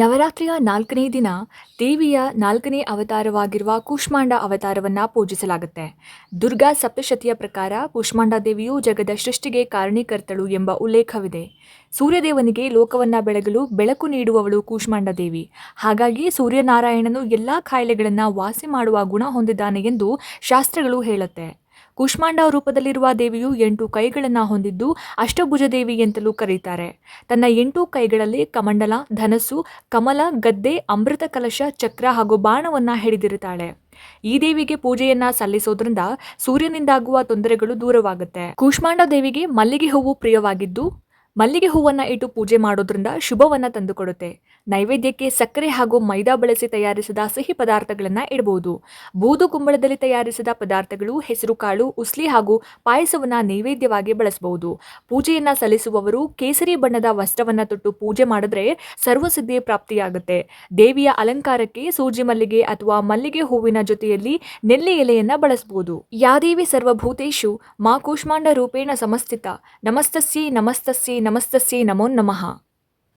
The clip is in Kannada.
ನವರಾತ್ರಿಯ ನಾಲ್ಕನೇ ದಿನ ದೇವಿಯ ನಾಲ್ಕನೇ ಅವತಾರವಾಗಿರುವ ಕೂಷ್ಮಾಂಡ ಅವತಾರವನ್ನು ಪೂಜಿಸಲಾಗುತ್ತೆ. ದುರ್ಗಾ ಸಪ್ತಶತಿಯ ಪ್ರಕಾರ ಕೂಷ್ಮಾಂಡ ದೇವಿಯು ಜಗದ ಸೃಷ್ಟಿಗೆ ಕಾರಣೀಕರ್ತಳು ಎಂಬ ಉಲ್ಲೇಖವಿದೆ. ಸೂರ್ಯದೇವನಿಗೆ ಲೋಕವನ್ನು ಬೆಳಗಲು ಬೆಳಕು ನೀಡುವವಳು ಕೂಷ್ಮಾಂಡ ದೇವಿ. ಹಾಗಾಗಿ ಸೂರ್ಯನಾರಾಯಣನು ಎಲ್ಲ ಕಾಯಿಲೆಗಳನ್ನು ವಾಸಿ ಮಾಡುವ ಗುಣ ಹೊಂದಿದ್ದಾನೆ ಎಂದು ಶಾಸ್ತ್ರಗಳು ಹೇಳುತ್ತೆ. ಕೂಷ್ಮಾಂಡ ರೂಪದಲ್ಲಿರುವ ದೇವಿಯು ಎಂಟು ಕೈಗಳನ್ನು ಹೊಂದಿದ್ದು ಅಷ್ಟಭುಜ ದೇವಿ ಎಂತಲೂ ಕರೀತಾರೆ. ತನ್ನ ಎಂಟು ಕೈಗಳಲ್ಲಿ ಕಮಂಡಲ, ಧನಸ್ಸು, ಕಮಲ, ಗದ್ದೆ, ಅಮೃತ ಕಲಶ, ಚಕ್ರ ಹಾಗೂ ಬಾಣವನ್ನ ಹಿಡಿದಿರುತ್ತಾಳೆ. ಈ ದೇವಿಗೆ ಪೂಜೆಯನ್ನ ಸಲ್ಲಿಸೋದ್ರಿಂದ ಸೂರ್ಯನಿಂದಾಗುವ ತೊಂದರೆಗಳು ದೂರವಾಗುತ್ತೆ. ಕೂಷ್ಮಾಂಡ ದೇವಿಗೆ ಮಲ್ಲಿಗೆ ಹೂವು ಪ್ರಿಯವಾಗಿದ್ದು ಮಲ್ಲಿಗೆ ಹೂವನ್ನ ಇಟ್ಟು ಪೂಜೆ ಮಾಡೋದ್ರಿಂದ ಶುಭವನ್ನ ತಂದುಕೊಡುತ್ತೆ. ನೈವೇದ್ಯಕ್ಕೆ ಸಕ್ಕರೆ ಹಾಗೂ ಮೈದಾ ಬಳಸಿ ತಯಾರಿಸಿದ ಸಿಹಿ ಪದಾರ್ಥಗಳನ್ನ ಇಡಬಹುದು ಬೂದು ಕುಂಬಳದಲ್ಲಿ ತಯಾರಿಸಿದ ಪದಾರ್ಥಗಳು ಹೆಸರುಕಾಳು ಉಸ್ಲಿ ಹಾಗೂ ಪಾಯಸವನ್ನ ನೈವೇದ್ಯವಾಗಿ ಬಳಸಬಹುದು ಪೂಜೆಯನ್ನ ಸಲ್ಲಿಸುವವರು ಕೇಸರಿ ಬಣ್ಣದ ವಸ್ತ್ರವನ್ನ ತೊಟ್ಟು ಪೂಜೆ ಮಾಡಿದ್ರೆ ಸರ್ವಸಿದ್ಧಿ ಪ್ರಾಪ್ತಿಯಾಗುತ್ತೆ. ದೇವಿಯ ಅಲಂಕಾರಕ್ಕೆ ಸೂಜಿ ಮಲ್ಲಿಗೆ ಅಥವಾ ಮಲ್ಲಿಗೆ ಹೂವಿನ ಜೊತೆಯಲ್ಲಿ ನೆಲ್ಲಿ ಎಲೆಯನ್ನು ಬಳಸಬಹುದು ಯಾದೇವಿ ಸರ್ವಭೂತೇಶು, ಮಾ ಕೂಷ್ಮಾಂಡ ರೂಪೇಣ ಸಮಸ್ಥಿತ ನಮಸ್ತಸ್ಯೇ ನಮಸ್ತಸ್ಯೈ नमस्त नमो नमः।